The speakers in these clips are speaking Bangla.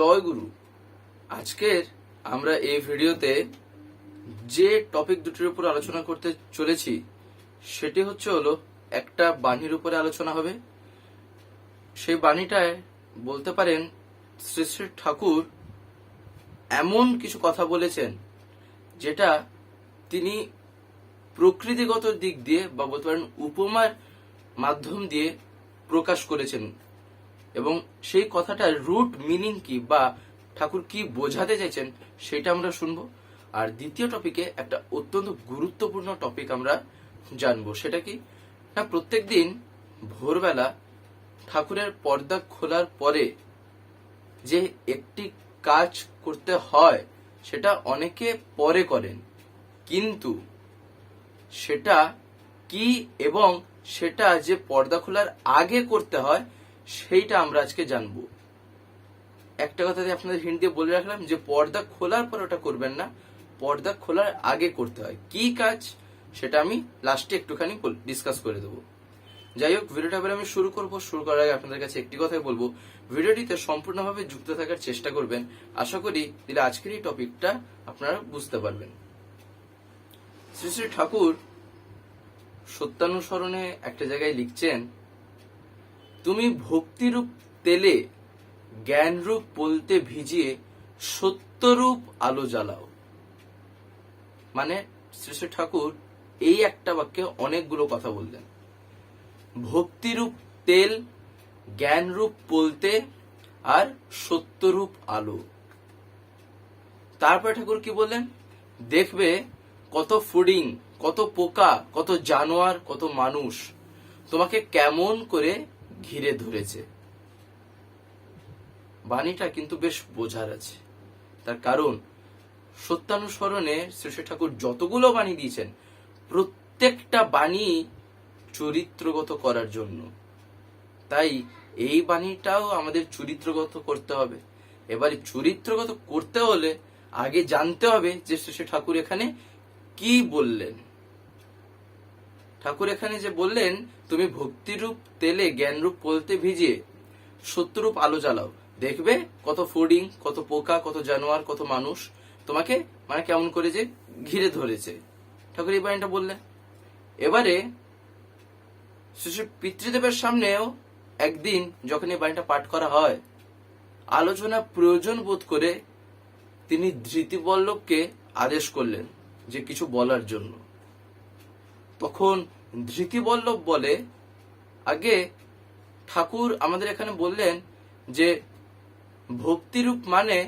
জয় গুরু আজকের আমরা এই ভিডিওতে যে টপিক দুটির উপর আলোচনা করতে চলেছি, সেটি হচ্ছে হলো একটা বাণীর উপরে আলোচনা হবে। সেই বাণীটায় বলতে পারেন, শ্রী শ্রী ঠাকুর এমন কিছু কথা বলেছেন, যেটা তিনি প্রকৃতিগত দিক দিয়ে বা বলতে পারেন, উপমার মাধ্যম দিয়ে প্রকাশ করেছেন। এবং সেই কথাটার রুট মিনিং কি বা ঠাকুর কি বোঝাতে চাইছেন, সেটা আমরা শুনব। আর দ্বিতীয় টপিকে একটা অত্যন্ত গুরুত্বপূর্ণ টপিক আমরা জানব, সেটা কি? না, প্রত্যেক দিন ভোরবেলা ঠাকুরের পর্দা খোলার পরে যে একটি কাজ করতে হয়, সেটা অনেকে পরে করেন। কিন্তু সেটা কি এবং সেটা যে পর্দা খোলার আগে করতে হয় সেইটা আমরা আজকে জানব। একটা কথা আপনাদের হিন্ট দিয়ে বলে রাখলাম যে, পর্দা খোলার পর ওটা করবেন না। পর্দা খোলার আগে করতে হয়। কি কাজ? সেটা আমি লাস্টে একটুখানি ডিসকাস করে দেবো। যাই হোক ভিডিওটা আমি শুরু করব। শুরু করার আগে আপনাদের কাছে একটি কথাই বলব। ভিডিওটিতে সম্পূর্ণভাবে যুক্ত থাকার চেষ্টা করবেন। আশা করি দিলে আজকের এই টপিকটা আপনারা বুঝতে পারবেন। শ্রী শ্রী ঠাকুর সত্যানুসরণে একটা জায়গায় লিখছেন তুমি ভক্তিরূপ তেলে, জ্ঞানরূপ বলতে ভিজিয়ে সত্যরূপ আলো জ্বালাও। মানে শ্রী ঠাকুর এই একটা বাক্যে অনেকগুলো কথা বললেন। ভক্তিরূপ তেল, জ্ঞানরূপ বলতে আর সত্যরূপ আলো। তারপরে ঠাকুর কি বললেন? দেখবে কত ফুডিং, কত পোকা, কত জানোয়ার, কত মানুষ তোমাকে কেমন করে ঘিরে ধরেছে। বাণীটা কিন্তু বেশ বোঝার আছে। তার কারণ, সত্যানুসরণে শ্রী ঠাকুর যতগুলো বাণী দিয়েছেন, প্রত্যেকটা বাণী চরিত্রগত করার জন্য। তাই এই বাণীটাও আমাদের চরিত্রগত করতে হবে। এবারে চরিত্রগত করতে হলে আগে জানতে হবে যে শ্রী ঠাকুর এখানে কি বললেন। ঠাকুর এখানে যে বললেন, তুমি ভক্তিরূপ তেলে জ্ঞানরূপ বলতে ভিজিয়ে, সত্যরূপ আলো জ্বালাও। দেখবে কত ফুডিং, কত পোকা, কত জানোয়ার, কত মানুষ তোমাকে মানে কেমন করে যে ঘিরে ধরেছে। ঠাকুর এই বাণীটা বললেন। এবারে শিশু পিতৃদেবের সামনেও একদিন যখন এই বাণীটা পাঠ করা হয়, আলোচনা প্রয়োজন বোধ করে তিনি ধৃতিবল্লভকে আদেশ করলেন যে কিছু বলার জন্য। তখন ধৃতিবল্লভ বলে, আগে ঠাকুর আমাদের এখানে বললেন যে, ভক্তিরূপ মানে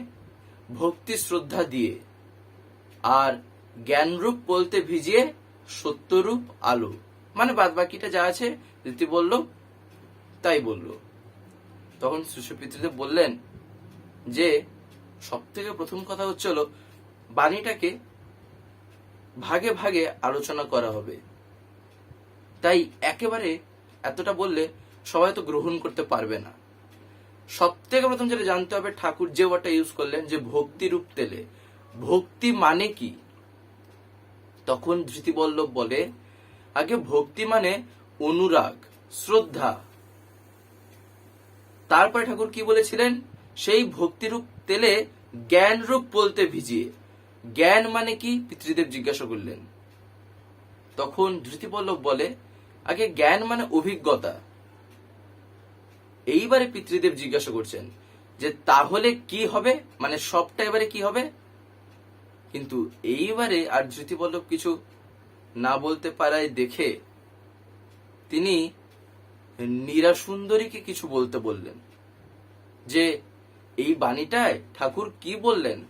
ভক্তি শ্রদ্ধা দিয়ে, আর জ্ঞানরূপ বলতে ভিজিয়ে সত্যরূপ আলো। মানে বাদ বাকিটা যা আছে রীতি বলল তাই বলল। তখন শিশুপিতৃদেব বললেন যে সব থেকে প্রথম কথা হচ্ছে হলো, বাণীটাকে ভাগে ভাগে আলোচনা করা হবে। তাই একেবারে এতটা বললে সবাই তো গ্রহণ করতে পারবে না। সব থেকে প্রথম যেটা জানতে হবে, ঠাকুর যে ওয়ার্ডটা ইউজ করলেন, যে ভক্তিরূপ তেলে। ভক্তি মানে কি? তখন ধৃতিবল্লভ বলে, আগে ভক্তি মানে অনুরাগ, শ্রদ্ধা। তারপরে ঠাকুর কি বলেছিলেন? সেই ভক্তিরূপ তেলে জ্ঞান রূপ বলতে ভিজিয়ে। জ্ঞান মানে কি? পিতৃদেব জিজ্ঞাসা করলেন। তখন ধৃতিবল্লভ বলে আগে জ্ঞান মানে অভিজ্ঞতা। এইবারে পিতৃদেব জিজ্ঞাসা করছেন যে, তাহলে কি হবে? মানে সবটা এবারে কি হবে? কিন্তু এইবারে আর ধৃতিবল্লভ কিছু না বলতে পারায় দেখে তিনি নীরাসুন্দরীকে কিছু বলতে বললেন। যে, এই বাণীটায় ঠাকুর কি বললেন?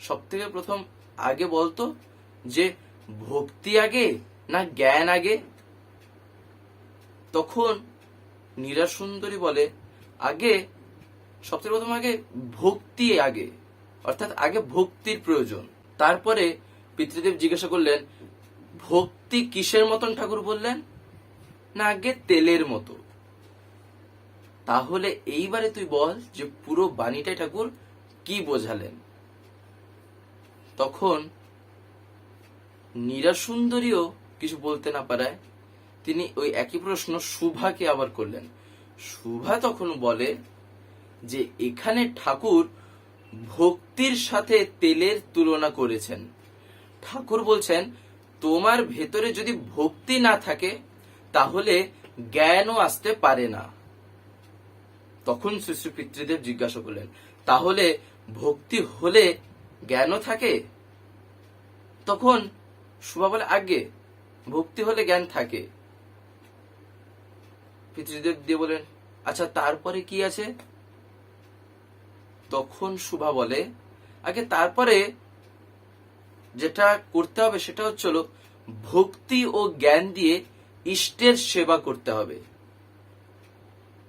সব থেকে প্রথম আগে বলতো যে, ভক্তি আগে না জ্ঞান আগে? তখন নীরাসুন্দরী বলে, আগে, সবচেয়ে প্রথম আগে ভক্তি আগে, অর্থাৎ আগে ভক্তির প্রয়োজন। তারপরে পিতৃদেব জিজ্ঞাসা করলেন, ভক্তি কিসের মতন ঠাকুর বললেন? না, আগে তেলের মতো। তাহলে এইবারে তুই বল যে পুরো বাণীটাই ঠাকুর কি বোঝালেন? তখন নীরাসুন্দরীও কিছু বলতে না পারায় তিনি ওই একই প্রশ্ন সুভাকে আবার করলেন। সুভা তখন বলে যে, এখানে ঠাকুর ভক্তির সাথে তেলের তুলনা করেছেন। ঠাকুর বলছেন, তোমার ভেতরে যদি ভক্তি না থাকে, তাহলে জ্ঞানও আসতে পারে না। তখন শ্রী পিতৃদেব জিজ্ঞাসা করলেন, তাহলে ভক্তি হলে জ্ঞানও থাকে? তখন সুভা বলে আগে ভক্তি হলে জ্ঞান থাকে। পিতৃদেব দিয়ে বলেন আচ্ছা তারপরে কি আছে? তখন সুভা বলে, আগে তারপরে যেটা করতে হবে সেটা হচ্ছে হলো, ভক্তি ও জ্ঞান দিয়ে ইষ্টের সেবা করতে হবে।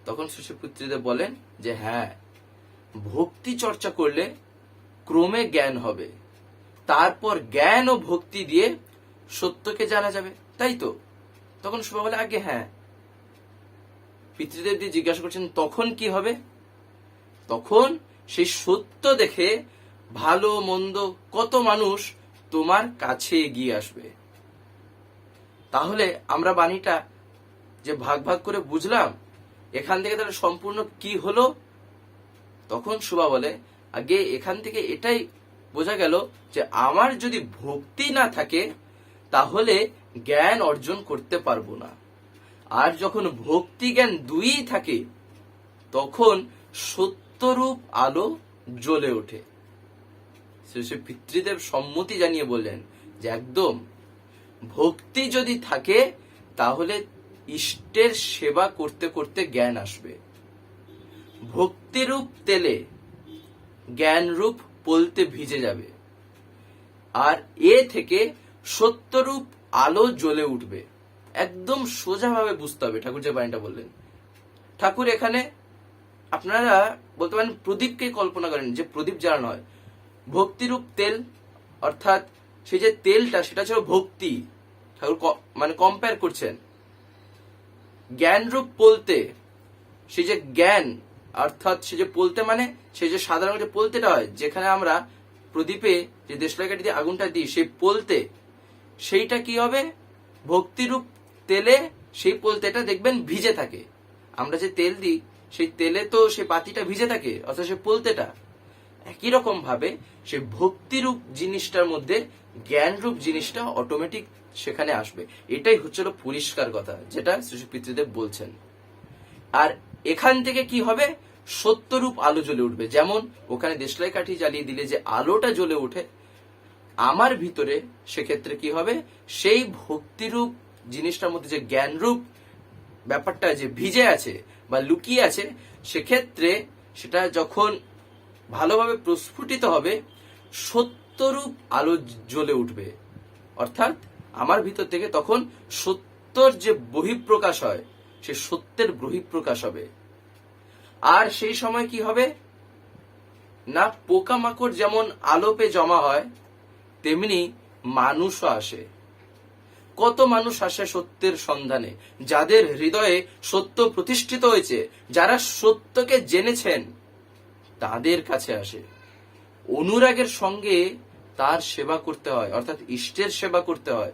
তখন শিশুপুত্রীদের বলেন যে হ্যাঁ ভক্তি চর্চা করলে ক্রমে জ্ঞান হবে। তারপর জ্ঞান ও ভক্তি দিয়ে সত্যকে জানা যাবে, তাই তো? তখন সুভা বলে, আগে হ্যাঁ পিতৃদেব দিয়ে জিজ্ঞাসা করছেন, তখন কি হবে? তখন সেই সত্য দেখে ভালো মন্দ কত মানুষ তোমার কাছে এগিয়ে আসবে। তাহলে আমরা বাণীটা যে ভাগ ভাগ করে বুঝলাম, এখান থেকে তাহলে সম্পূর্ণ কি হলো? তখন সুবা বলে, আগে এখান থেকে এটাই বোঝা গেল যে আমার যদি ভক্তি না থাকে, তাহলে জ্ঞান অর্জন করতে পারব না। আর যখন ভক্তি জ্ঞান দুই থাকে, তখন সত্যরূপ আলো জ্বলে ওঠে। শ্রী পিতৃদেব সম্মতি জানিয়ে বললেন যে একদম, ভক্তি যদি থাকে, তাহলে ইষ্টের সেবা করতে করতে জ্ঞান আসবে। ভক্তিরূপ তেলে জ্ঞানরূপ পলতে ভিজে যাবে। আর এ থেকে সত্যরূপ আলো জ্বলে উঠবে। একদম সোজাভাবে বুঝতে হবে ঠাকুর যে বাণীটা বললেন। ঠাকুর এখানে আপনারা বলতে পারেন প্রদীপকে কল্পনা করেন, যে প্রদীপ জ্বালানো হয় ভক্তিরূপ তেল, অর্থাৎ সেই যে তেলটা, সেটা ছিল ভক্তি। ঠাকুর মানে কম্পেয়ার করছেন। জ্ঞানরূপ পোলতে সে যে জ্ঞান, অর্থাৎ সে যে পোলতে মানে সে যে সাধারণ যে পোলতেটা হয়, যেখানে আমরা প্রদীপে যে দেশলাই কাঠি দিয়ে আগুনটা দিই, সেই পোলতে সেইটা কি হবে? ভক্তিরূপ তেলে সেই পোলতেটা দেখবেন ভিজে থাকে। আমরা যে তেল দিই, সেই তেলে তো সেই পাতিটা ভিজে থাকে অর্থাৎ সে পোলতেটা। একই রকম ভাবে সে ভক্তিরূপ জিনিসটার মধ্যে, জ্ঞানরূপ জিনিসটা অটোমেটিক সেখানে আসবে। এটাই হচ্ছিল পরিষ্কার কথা, যেটা শ্রী পিতৃদেব বলছেন। আর এখান থেকে কি হবে? সত্যরূপ আলো জ্বলে উঠবে। যেমন ওখানে দেশলাই কাঠি জ্বালিয়ে দিলে যে আলোটা জ্বলে ওঠে, আমার ভিতরে সেক্ষেত্রে কি হবে? সেই ভক্তিরূপ জিনিসটার মধ্যে যে জ্ঞানরূপ ব্যাপারটা যে ভিজে আছে বা লুকিয়ে আছে, সেক্ষেত্রে সেটা যখন ভালোভাবে প্রস্ফুটিত হবে, সত্যরূপ আলো জ্বলে উঠবে। অর্থাৎ আমার ভিতর থেকে তখন সত্যর যে বহিঃপ্রকাশ হয়, সে সত্যের বহিঃপ্রকাশ হবে। আর সেই সময় কি হবে? না পোকামাকড় যেমন আলোপে জমা হয়, তেমনি মানুষও আসে। কত মানুষ আসে সত্যের সন্ধানে? যাদের হৃদয়ে সত্য প্রতিষ্ঠিত হয়েছে, যারা সত্যকে জেনেছেন, তাদের কাছে আসে। অনুরাগের সঙ্গে তার সেবা করতে হয়, অর্থাৎ ইষ্টের সেবা করতে হয়।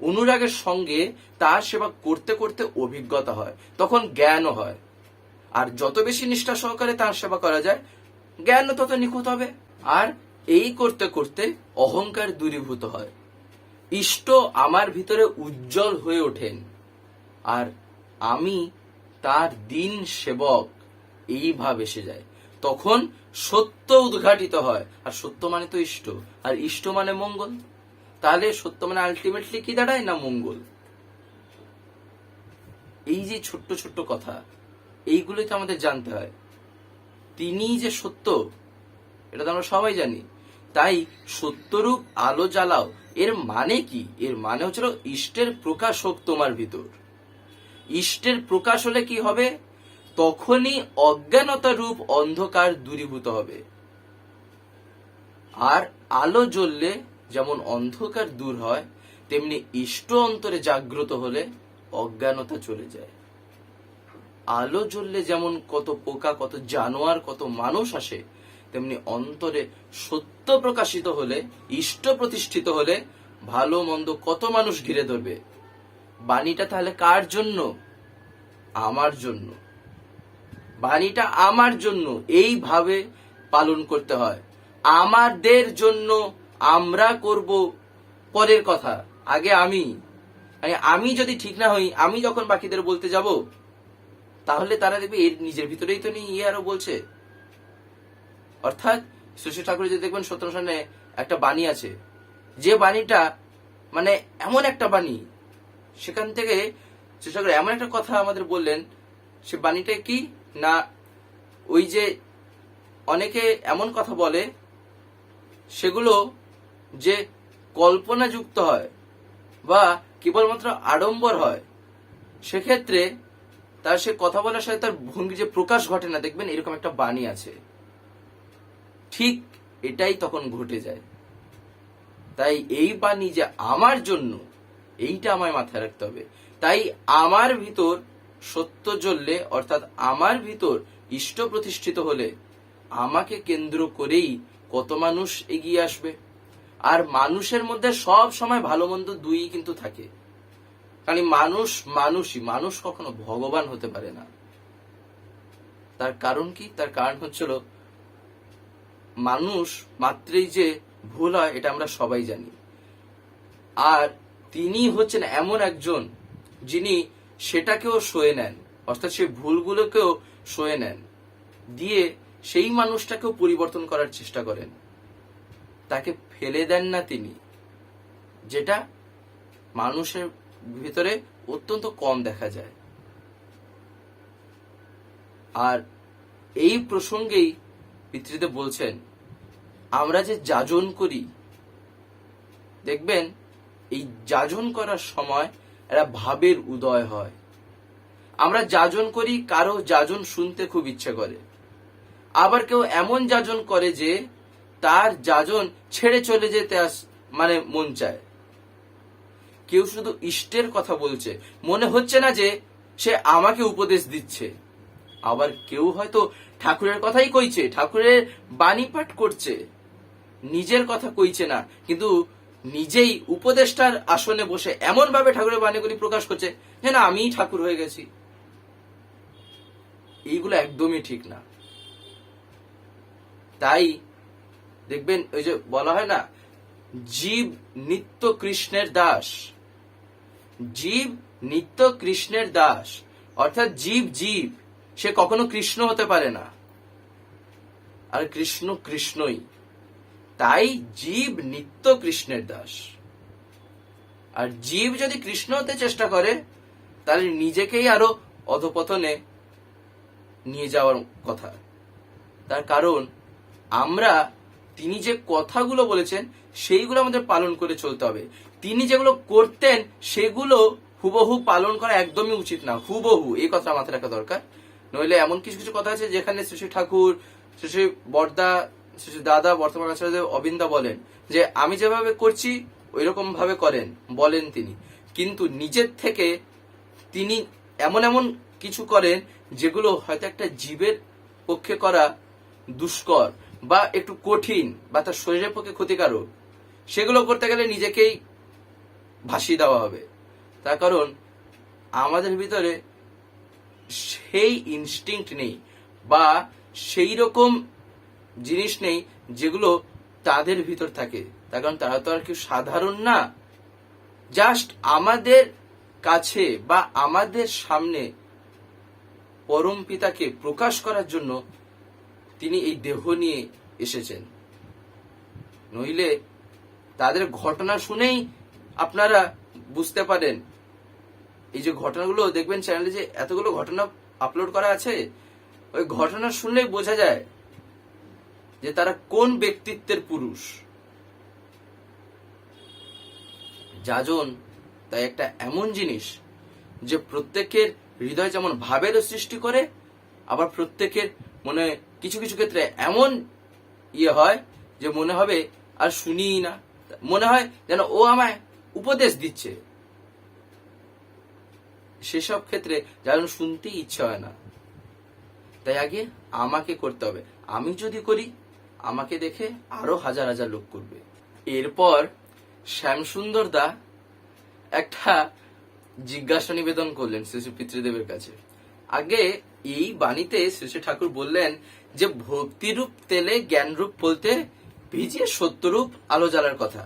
অনুরাগের সঙ্গে তার সেবা করতে করতে অভিজ্ঞতা হয়, তখন জ্ঞানও হয়। আর যত বেশি নিষ্ঠা সহকারে তার সেবা করা যায়, জ্ঞানও তত নিখুঁত হবে। আর এই করতে করতে অহংকার দূরীভূত হয়। ইষ্ট আমার ভিতরে উজ্জ্বল হয়ে ওঠেন। আর আমি তার দিন সেবক এই ভাব এসে যায়। তখন সত্য উদ্ঘাটিত হয়। আর সত্য মানে তো ইষ্ট। আর ইষ্ট মানে মঙ্গল। তাহলে সত্য মানে আলটিমেটলি কি দাঁড়ায় না মঙ্গল? এই যে ছোট্ট ছোট্ট কথা, এইগুলোই তো আমাদের জানতে হয়। তিনি যে সত্য, এটা তো আমরা সবাই জানি। তাই সত্যরূপ আলো জ্বালাও এর মানে কি? এর মানে হচ্ছিল ইষ্টের প্রকাশ হোক তোমার ভিতর। ইষ্টের প্রকাশ হলে কি হবে? তখনই অজ্ঞানতা রূপ অন্ধকার দূরীভূত হবে। আর আলো জ্বললে যেমন অন্ধকার দূর হয়, তেমনি ইষ্ট অন্তরে জাগ্রত হলে অজ্ঞানতা চলে যায়। আলো জ্বললে যেমন কত পোকা, কত জানোয়ার, কত মানুষ আসে তেমনি অন্তরে সত্য প্রকাশিত হলে, ইষ্ট প্রতিষ্ঠিত হলে, ভালো মন্দ কত মানুষ ঘিরে ধরবে? বাণীটা তাহলে কার জন্য? আমার জন্য। বাণীটা আমার জন্য, এইভাবে পালন করতে হয়। আমাদের জন্য আমরা করব পরের কথা, আগে আমি। মানে আমি যদি ঠিক না হই, আমি যখন বাকিদের বলতে যাব, তাহলে তারা দেখবে এর নিজের ভিতরেই তো নেই ইয়ে আরও বলছে। অর্থাৎ শশী ঠাকুর যে দেখবেন সত্যনাশনে একটা বাণী আছে, যে বাণীটা মানে এমন একটা বাণী, সেখান থেকে শ্রী ঠাকুর এমন একটা কথা আমাদের বললেন, সে বাণীটা কি? না, ওই যে অনেকে এমন কথা বলে, সেগুলো যে কল্পনাযুক্ত হয় বা কেবলমাত্র আড়ম্বর হয়, সেক্ষেত্রে তার সে কথা বলার সাথে তার ভঙ্গি যে প্রকাশ ঘটে না, দেখবেন এরকম একটা বাণী আছে। ঠিক এটাই তখন ঘটে যায়। তাই এই বাণী যে আমার জন্য, এইটা আমায় মাথায় রাখতে হবে। তাই আমার ভিতর সত্য জ্বললে, অর্থাৎ আমার ভিতর ইষ্ট প্রতিষ্ঠিত হলে, আমাকে কেন্দ্র করেই কত মানুষ এগিয়ে আসবে? আর মানুষের মধ্যে সব সময় ভালো মন্দ দুই কিন্তু থাকে। কারণ মানুষ মানুষই, মানুষ কখনো ভগবান হতে পারে না। তার কারণ কি? তার কারণ হচ্ছিল মানুষ মাত্রেই যে ভুল হয়, এটা আমরা সবাই জানি। আর তিনি হচ্ছেন এমন একজন যিনি সেটাকেও সয়ে নেন, অর্থাৎ সেই ভুলগুলোকেও সয়ে নেন, দিয়ে সেই মানুষটাকেও পরিবর্তন করার চেষ্টা করেন। তাকে ফেলে দেন না তিনি, যেটা মানুষের ভিতরে অত্যন্ত কম দেখা যায়। আর এই প্রসঙ্গেই পিতৃদেব বলছেন, আমরা যে যাজন করি, দেখবেন, এই যাজন করার সময় একটা ভাবের উদয় হয়। আমরা যাজন করি, কারও যাজন শুনতে খুব ইচ্ছে করে। আবার কেউ এমন যাজন করে যে, তার যাজন ছেড়ে চলে যেতে আস- মানে মন চায়। কেউ শুধু ইষ্টের কথা বলছে। মনে হচ্ছে না যে, সে আমাকে উপদেশ দিচ্ছে। আবার কেউ হয়তো ঠাকুরের কথাই কইছে, ঠাকুরের বাণী পাঠ করছে। নিজের কথা কইছে না, কিন্তু নিজেই উপদেষ্টার আসনে বসে এমন ভাবে ঠাকুরের বাণীগুলি প্রকাশ করছে যে, না, আমিই ঠাকুর হয়ে গেছি। এইগুলো একদমই ঠিক না। তাই দেখবেন, ওই যে বলা হয় না, জীব নিত্য কৃষ্ণের দাস। জীব নিত্য কৃষ্ণের দাস, অর্থাৎ জীব জীব। সে কখনো কৃষ্ণ হতে পারে না। আর কৃষ্ণ কৃষ্ণই। তাই জীব নিত্য কৃষ্ণের দাস। আর জীব যদি কৃষ্ণ হতে চেষ্টা করে, তাহলে নিজেকেই আরও অধপতনে নিয়ে যাওয়ার কথা। তার কারণ, আমরা তিনি যে কথাগুলো বলেছেন, সেইগুলো আমাদের পালন করে চলতে হবে। তিনি যেগুলো করতেন, সেগুলো হুবহু পালন করা একদমই উচিত না। হুবহু, এই কথা মাথায় রাখা দরকার। নইলে এমন কিছু কিছু কথা আছে যেখানে শ্রী ঠাকুর শ্রী বর্দা শ্রী দাদা, বর্তমান আচার্যদেব অবিন্দা বলেন যে, আমি যেভাবে করছি ওই রকম ভাবে করেন, বলেন তিনি। কিন্তু নিজের থেকে তিনি এমন এমন কিছু করেন যেগুলো হয়তো একটা জীবের পক্ষে করা দুষ্কর বা একটু কঠিন বা তার শরীরের পক্ষে ক্ষতিকারক। সেগুলো করতে গেলে নিজেকেই ভাসিয়ে দেওয়া হবে। তার কারণ আমাদের ভিতরে সেই ইনস্টিংক্ট নেই বা সেই রকম জিনিস নেই যেগুলো তাদের ভিতর থাকে। তার কারণ তারা তো আর কেউ সাধারণ না। জাস্ট আমাদের কাছে বা আমাদের সামনে পরম পিতাকে প্রকাশ করার জন্য তিনি এই দেহ নিয়ে এসেছেন। নইলে তাদের ঘটনা শুনেই আপনারা বুঝতে পারেন এই যে ঘটনাগুলো দেখবেন চ্যানেলে যে এতগুলো ঘটনা আপলোড করা আছে, ওই ঘটনা শুনলেই বোঝা যায় যে তারা কোন ব্যক্তিত্বের পুরুষ। যাজন তাই একটা এমন জিনিস যে প্রত্যেকের হৃদয় যেমন ভাবেরও সৃষ্টি করে, আবার প্রত্যেকের মনে কিছু কিছু ক্ষেত্রে এমন ইয়ে হয় যে মনে হবে আর শুনিই না। মনে হয় যেন ও আমায় উপদেশ দিচ্ছে। সেসব ক্ষেত্রে যেন শুনতেই ইচ্ছা হয় না। তাই আগে আমাকে করতে হবে। আমি যদি করি, আমাকে দেখে আরও হাজার হাজার লোক করবে। এরপর শ্যামসুন্দর দা একটা জিজ্ঞাসা নিবেদন করলেন শ্রী পিতৃদেবের কাছে। আগে এই বাণীতে শ্রী ঠাকুর বললেন যে, ভক্তিরূপ তেলে জ্ঞানরূপ বলতে ভিজিয়ে সত্যরূপ আলো জ্বালার কথা।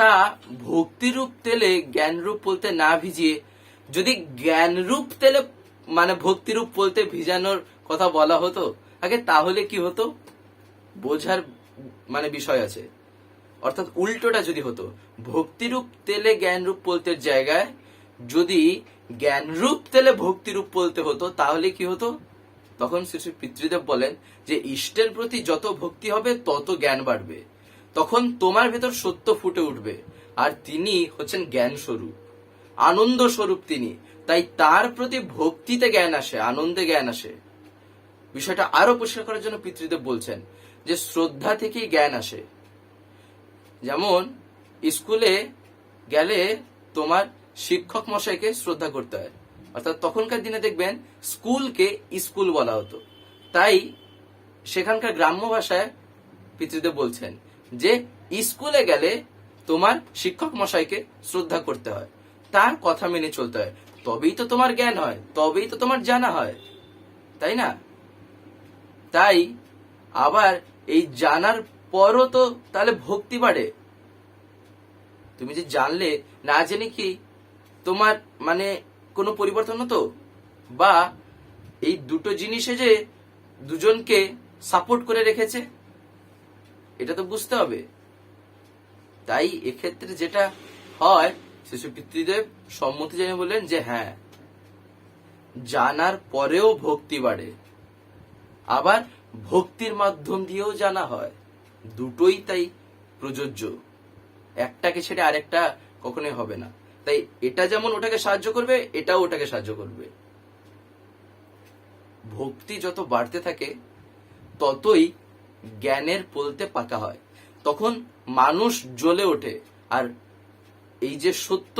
তা ভক্তিরূপ তেলে জ্ঞানরূপ বলতে না ভিজিয়ে, যদি জ্ঞানরূপ তেলে মানে ভক্তিরূপ বলতে ভিজানোর কথা বলা হতো, আগে তাহলে কি হতো? বোঝার মানে বিষয় আছে। অর্থাৎ উল্টোটা যদি হতো, ভক্তিরূপ তেলে জ্ঞানরূপ বলতে জায়গায় যদি জ্ঞানরূপ তেলে ভক্তিরূপ বলতে হতো, তাহলে কি হতো? তখন শ্রী শ্রী পিতৃদেব বলেন যে, ইষ্টের প্রতি যত ভক্তি হবে, তত জ্ঞান বাড়বে। তখন তোমার ভেতর সত্য ফুটে উঠবে। আর তিনি হচ্ছেন জ্ঞান স্বরূপ আনন্দ স্বরূপ তিনি। তাই তার প্রতি ভক্তিতে জ্ঞান আসে, আনন্দে জ্ঞান আসে। বিষয়টা আরও পরিষ্কার করার জন্য পিতৃদেব বলছেন যে, শ্রদ্ধা থেকেই জ্ঞান আসে। যেমন, স্কুলে গেলে তোমার শিক্ষক মশাইকে শ্রদ্ধা করতে হয়। অর্থাৎ তখনকার দিনে দেখবেন, স্কুলকে স্কুল বলা হতো। তাই সেখানকার গ্রাম্য ভাষায় পিতৃদেব বলছেন যে স্কুলে গেলে তোমার শিক্ষক মশাইকে শ্রদ্ধা করতে হয়, তার কথা মেনে চলতে হয়। তবেই তো তোমার জ্ঞান হয়, তবেই তো তোমার জানা হয়, তাই না? তাই আবার এই জানার পরও তো তাহলে ভক্তি বাড়ে। তুমি যে জানলে, না জেনে কি তোমার মানে কোনো পরিবর্তন হতো? বা এই দুটো জিনিসে যে দুজনকে সাপোর্ট করে রেখেছে? এটা তো বুঝতে হবে। তাই এক্ষেত্রে যেটা হয়, শিশু পিতৃদেব সম্মতি জানিয়ে বললেন যে হ্যাঁ জানার পরেও ভক্তি বাড়ে। আবার ভক্তির মাধ্যম দিয়েও জানা হয়। দুটোই তাই প্রযোজ্য। একটাকে ছেড়ে আরেকটা কখনোই হবে না। তাই এটা যেমন ওটাকে সাহায্য করবে, এটাও ওটাকে সাহায্য করবে। ভক্তি যত বাড়তে থাকে, ততই জ্ঞানের পোলতে পাকা হয়। তখন মানুষ জ্বলে ওঠে। আর এই যে সত্য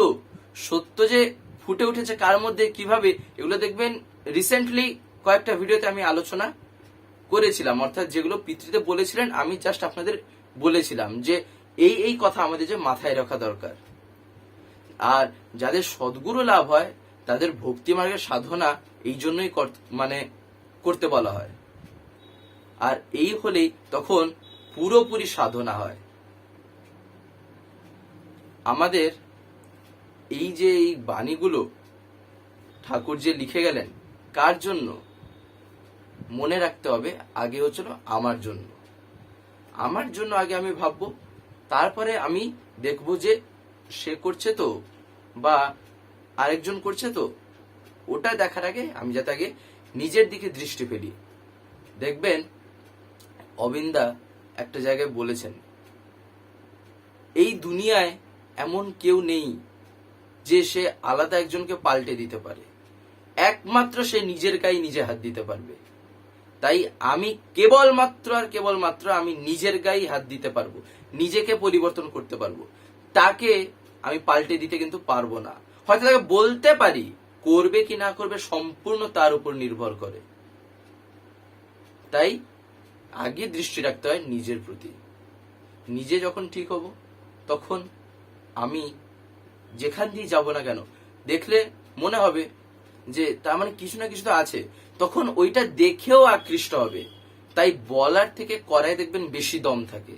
সত্য যে ফুটে উঠেছে কার মধ্যে, কীভাবে, এগুলো দেখবেন রিসেন্টলি কয়েকটা ভিডিওতে আমি আলোচনা করেছিলাম। অর্থাৎ যেগুলো পিতৃতে বলেছিলেন, আমি জাস্ট আপনাদের বলেছিলাম যে এই এই কথা আমাদের যে মাথায় রাখা দরকার। আর যাদের সদ্গুরু লাভ হয়, তাদের ভক্তি মার্গের সাধনা এই জন্যই মানে করতে বলা হয়। আর এই হলেই তখন পুরোপুরি সাধনা হয়। আমাদের এই যে এই বাণীগুলো ঠাকুর যে লিখে গেলেন, কার জন্য? মনে রাখতে হবে, আগে হচ্ছিল আমার জন্য। আমার জন্য আগে আমি ভাববো, তারপরে আমি দেখব যে সে করছে তো বা আরেকজন করছে তো, ওটা দেখার আগে আমি যাতে আগে নিজের দিকে দৃষ্টি ফেলি। দেখবেন অবিন্দা একটা জায়গায় বলেছেন, এই দুনিয়ায় এমন কেউ নেই যে সে আলাদা একজনকে পাল্টে দিতে পারে। একমাত্র সে নিজের গায়ে নিজে হাত দিতে পারবে। তাই আমি কেবলমাত্র আর কেবলমাত্র আমি নিজের গায়ে হাত দিতে পারব, নিজেকে পরিবর্তন করতে পারব। তাকে আমি পাল্টে দিতে কিন্তু পারব না। হয়তো তাকে বলতে পারি, করবে কি না করবে সম্পূর্ণ তার উপর নির্ভর করে। তাই আগে দৃষ্টি রাখতে হয় নিজের প্রতি। নিজে যখন ঠিক হব, তখন আমি যেখান দিয়ে যাব না কেন, দেখলে মনে হবে যে তার মানে কিছু না কিছু তো আছে। তখন ওইটা দেখেও আকৃষ্ট হবে। তাই বলার থেকে করায় দেখবেন বেশি দম থাকে।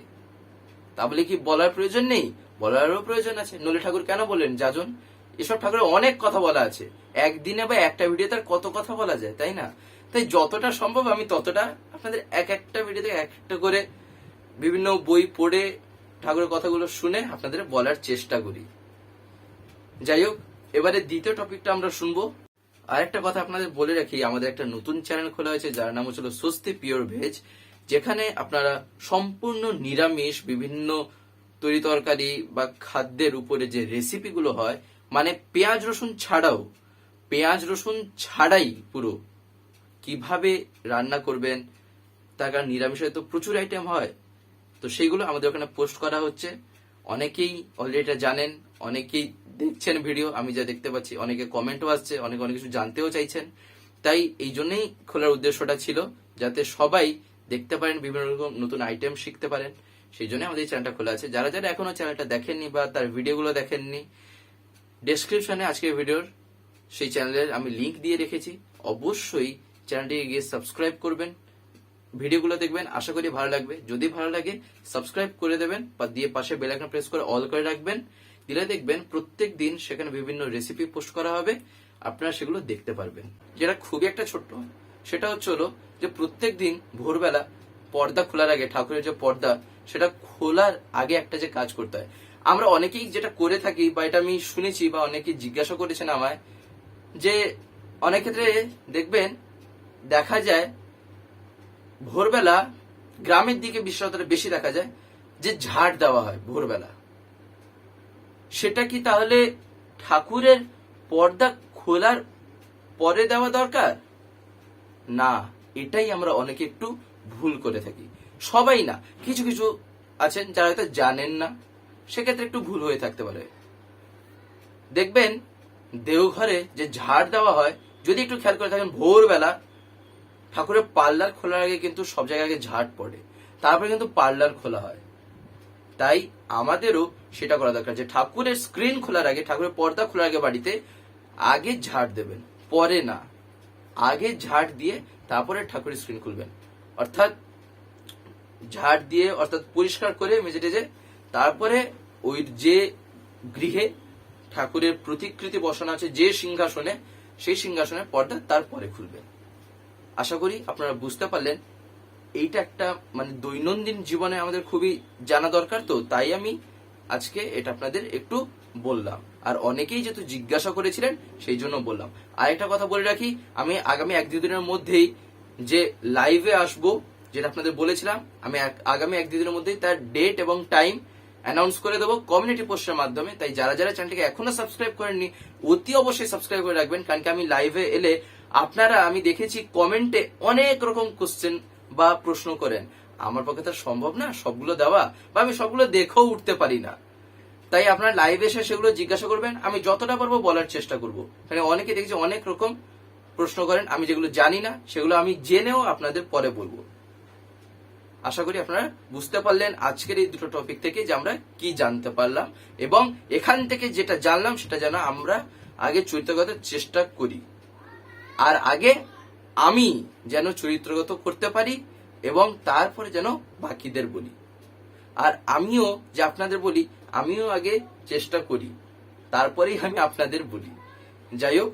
তা বলে কি বলার প্রয়োজন নেই? বলারও প্রয়োজন আছে। নলে ঠাকুর কেন বলেন যাজন? এসব ঠাকুরের অনেক কথা বলা আছে। একদিনে বা একটা ভিডিওতে আর কত কথা বলা যায়, তাই না? তাই যতটা সম্ভব আমি ততটা আপনাদের এক একটা ভিডিওতে এক একটা করে বিভিন্ন বই পড়ে ঠাকুরের কথাগুলো শুনে আপনাদের বলার চেষ্টা করি। যাই হোক, এবারে দ্বিতীয় টপিকটা আমরা শুনব। আর একটা কথা আপনাদের বলে রাখি, আমাদের একটা নতুন চ্যানেল খোলা হয়েছে, যার নাম হচ্ছিল স্বস্তি পিওর ভেজ, যেখানে আপনারা সম্পূর্ণ নিরামিষ, বিভিন্ন তরি তরকারি বা খাদ্যের উপরে যে রেসিপিগুলো হয় মানে পেঁয়াজ রসুন ছাড়াও, পেঁয়াজ রসুন ছাড়াই পুরো কীভাবে রান্না করবেন, তার কারণ নিরামিষে তো প্রচুর আইটেম হয়। তো সেইগুলো আমাদের ওখানে পোস্ট করা হচ্ছে। অনেকেই অলরেডি এটা জানেন, অনেকেই দেখছেন ভিডিও আমি যা দেখতে পাচ্ছি, অনেকে কমেন্টও আসছে, অনেকে অনেক কিছু জানতেও চাইছেন। তাই এই জন্যই খোলার উদ্দেশ্যটা ছিল, যাতে সবাই দেখতে পারেন, বিভিন্ন রকম নতুন আইটেম শিখতে পারেন। সেই জন্য আমাদের এই চ্যানেলটা খোলা আছে। যারা যারা এখনও চ্যানেলটা দেখেননি বা তার ভিডিওগুলো দেখেননি ডেসক্রিপশনে আজকের ভিডিওর সেই চ্যানেলের আমি লিংক দিয়ে রেখেছি। অবশ্যই চ্যানেলটিকে গিয়ে সাবস্ক্রাইব করবেন। ভিডিওগুলো দেখবেন, আশা করি ভালো লাগবে। যদি ভালো লাগে সাবস্ক্রাইব করে দেবেন বা দিয়ে পাশে বেল আইকন প্রেস করে অল করে রাখবেন। দিলে দেখবেন প্রত্যেক দিন সেখানে বিভিন্ন রেসিপি পোস্ট করা হবে। আপনারা সেগুলো দেখতে পারবেন। যেটা খুবই একটা ছোট্ট, সেটা হচ্ছে হলো যে প্রত্যেক দিন ভোরবেলা পর্দা খোলার আগে, ঠাকুরের যে পর্দা, সেটা খোলার আগে একটা যে কাজ করতে হয়। আমরা অনেকেই যেটা করে থাকি বা এটা আমি শুনেছি বা অনেকেই জিজ্ঞাসা করেছেন আমায় যে অনেক ক্ষেত্রে দেখবেন দেখা যায়, ভোরবেলা গ্রামের দিকে বিশ্বতটা বেশি দেখা যায়, যে ঝাড় দেওয়া হয় ভোরবেলা। সেটা কি তাহলে ঠাকুরের পর্দা খোলার পরে দেওয়া দরকার? না, এটাই আমরা অনেকে একটু ভুল করে থাকি। সবাই না, কিছু কিছু আছেন যারা হয়তো জানেন না, সেক্ষেত্রে একটু ভুল হয়ে থাকতে পারে। দেখবেন, দেওঘরে যে ঝাড় দেওয়া হয়, যদি একটু খেয়াল করে থাকেন, ভোরবেলা ঠাকুরের পার্লার খোলার আগে কিন্তু সব জায়গায় আগে ঝাড় পড়ে। তারপরে কিন্তু পার্লার খোলা হয়। তাই আমাদেরও সেটা করা দরকার যে ঠাকুরের স্ক্রিন খোলার আগে, ঠাকুরের পর্দা খোলার আগে বাড়িতে আগে ঝাড় দেবেন, পরে না। আগে ঝাড় দিয়ে তারপরে ঠাকুরের স্ক্রিন খুলবেন। অর্থাৎ ঝাড় দিয়ে অর্থাৎ পরিষ্কার করে মেজে টেজে তারপরে ওই যে গৃহে ঠাকুরের প্রতিকৃতি বসানো আছে, যে সিংহাসনে, সেই সিংহাসনের পর্দা তারপরে খুলবেন। আশা করি আপনারা বুঝতে পারলেন, এইটা একটা মানে দৈনন্দিন জীবনে আমাদের খুবই জানা দরকার তো, তাই আমি আজকে এটা আপনাদের একটু বললাম। আর অনেকেই যেহেতু জিজ্ঞাসা করেছিলেন, সেই জন্য বললাম। আর একটা কথা বলে রাখি, আমি আগামী এক দুদিনের মধ্যেই যে লাইভে আসব, যেটা আপনাদের বলেছিলাম, আমি আগামী এক দুদিনের মধ্যেই তার ডেট এবং টাইম অ্যানাউন্স করে দেবো কমিউনিটি পোস্টের মাধ্যমে। তাই যারা যারা চ্যানেলটিকে এখনও সাবস্ক্রাইব করেননি, অতি অবশ্যই সাবস্ক্রাইব করে রাখবেন, কারণ কি আমি লাইভে এলে আপনারা, আমি দেখেছি কমেন্টে অনেক রকম কোশ্চেন বা প্রশ্ন করেন। আমার পক্ষে তো সম্ভব না, সবগুলো দেওয়া বা আমি সবগুলো দেখেও উঠতে পারি না। তাই আপনার লাইভে এসে সেগুলো জিজ্ঞাসা করবেন, আমি যতটা পারব বলার চেষ্টা করব। মানে অনেকে দেখেছি অনেক রকম প্রশ্ন করেন, আমি যেগুলো জানি না, সেগুলো আমি জেনেও আপনাদের পরে বলব। আশা করি আপনারা বুঝতে পারলেন আজকের এই দুটো টপিক থেকে যে আমরা কি জানতে পারলাম এবং এখান থেকে যেটা জানলাম সেটা যেন আমরা আগে চরিত্রগত চেষ্টা করি। আর আগে আমি যেন চরিত্রগত করতে পারি এবং তারপরে যেন বাকিদের বলি। আর আমিও যে আপনাদের বলি, আমিও আগে চেষ্টা করি, তারপরেই আমি আপনাদের বলি। যাই হোক